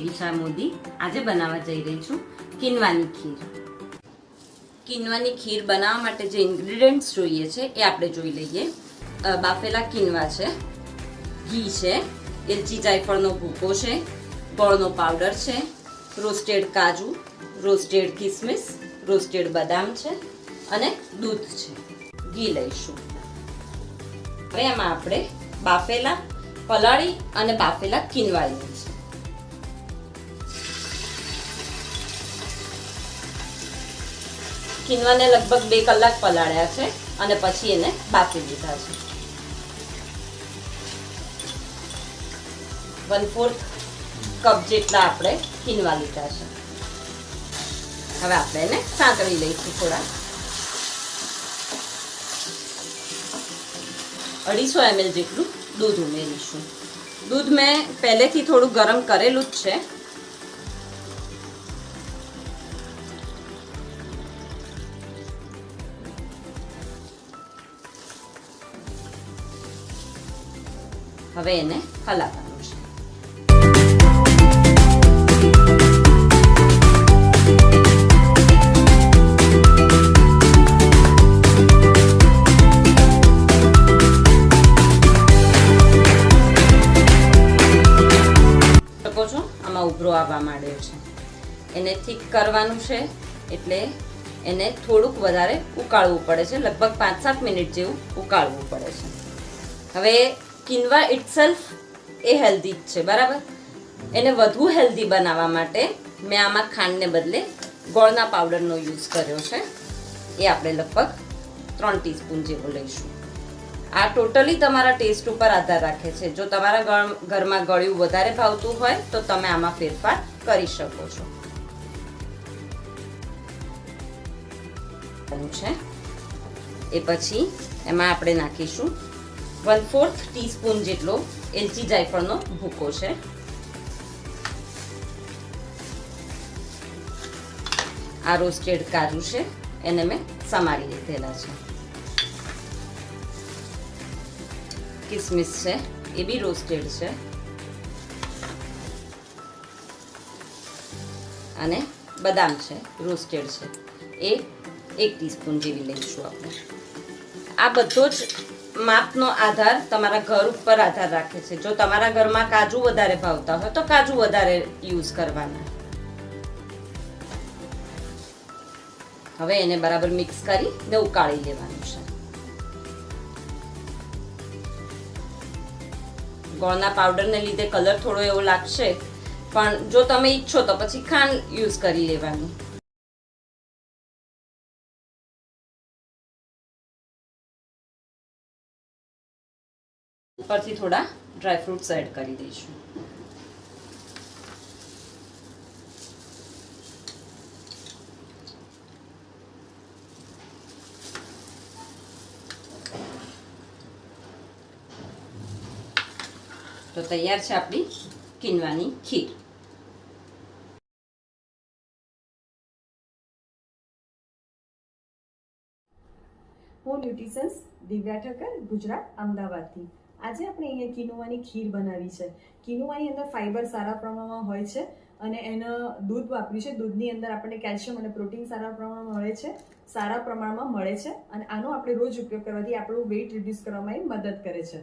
દિશા મોદી? આજે બનાવવા જઈ રહી છું કિનવાની ખીર. કિનવાની ખીર બનાવવા માટે જે ઇન્ગ્રીડિયન્ટ્સ જોઈએ છે એ આપણે જોઈ લઈએ. બાફેલા કિનવા છે, ઘી છે, એલચી જાયફળનો ભૂકો છે, ગોળનો પાવડર છે રોસ્ટેડ કાજુ રોસ્ટેડ કિસમિસ રોસ્ટેડ બદામ છે અને દૂધ છે. ઘી લઈશું. હવે એમાં આપણે બાફેલા પલાળી અને બાફેલા કિનવા લઈએ કિનવાને લગભગ બે કલાક પલાળ્યા છે અને પછી એને બાફી દીધા છે. વન ફોર્થ કપ જેટલા આપણે કિનવા લીધા છે. હવે આપણે એને સાંકળી લઈશું થોડા. અઢીસો એમએલ જેટલું દૂધ ઉમેરીશું. દૂધ મેં પહેલેથી થોડું ગરમ કરેલું જ છે. હવે એને હલાવવાનું છે. શકો છો, આમાં ઉભરો આવવા માંડ્યો છે. એને થીક કરવાનું છે, એટલે એને થોડુંક વધારે ઉકાળવું પડે છે, લગભગ પાંચ સાત મિનિટ જેવું ઉકાળવું પડે છે. હવે કિનવા ઇટસેલ્ફ એ હેલ્ધી જ છે, બરાબર? એને વધુ હેલ્ધી બનાવવા માટે મેં આમાં ખાંડને બદલે ગોળના પાવડરનો યુઝ કર્યો છે. એ આપણે લગભગ ત્રણ ટીસ્પૂન જેવો લઈશું. આ ટોટલી તમારા ટેસ્ટ ઉપર આધાર રાખે છે. જો તમારા ઘરમાં ગળ્યું વધારે ભાવતું હોય, તો તમે આમાં ફેરફાર કરી શકો છો છે. એ પછી એમાં આપણે નાખીશું વન ફોર્થ ટીસ્પૂન જેટલો એલચી જાયફળનો ભૂકો છે. આ રોસ્ટેડ કાજુ છે. એને મેં સમારી લીધેલા છે. કિસમિસ છે. એ બી રોસ્ટેડ છે. અને બદામ છે. રોસ્ટેડ છે. એ એક ટીસ્પૂન જેવી લઈશું આપણે. આ બધો જ માપનો આધાર તમારા ઘર ઉપર આધાર રાખે છે. જો તમારા ઘરમાં કાજુ વધારે ભાવતા હોય તો કાજુ વધારે યુઝ કરવાના. હવે એને બરાબર મિક્સ કરી ને ઉકાળી લેવાનું છે. ગોળના પાવડરને લીધે કલર થોડો એવો લાગશે, પણ જો તમે ઈચ્છો તો પછી ખાંડ યુઝ કરી લેવાની. ઉપરથી થોડા ડ્રાય ફ્રૂટ્સ એડ કરી દઈશું. તો તૈયાર છે આપણી કિનવાની ખીર. હું ન્યુટ્રિશન્સ દિવ્યા ઠક્કર, ગુજરાત, અમદાવાદથી. આજે આપણે અહીંયા કિનોવાની ખીર બનાવી છે. કિનોવાની અંદર ફાઇબર સારા પ્રમાણમાં હોય છે અને એનો દૂધ વાપર્યું છે. દૂધની અંદર આપણને કેલ્શિયમ અને પ્રોટીન સારા પ્રમાણમાં મળે છે. સારા પ્રમાણમાં મળે છે અને આનો આપણે રોજ ઉપયોગ કરવાથી આપણું વેઇટ રિડ્યુસ કરવામાં મદદ કરે છે.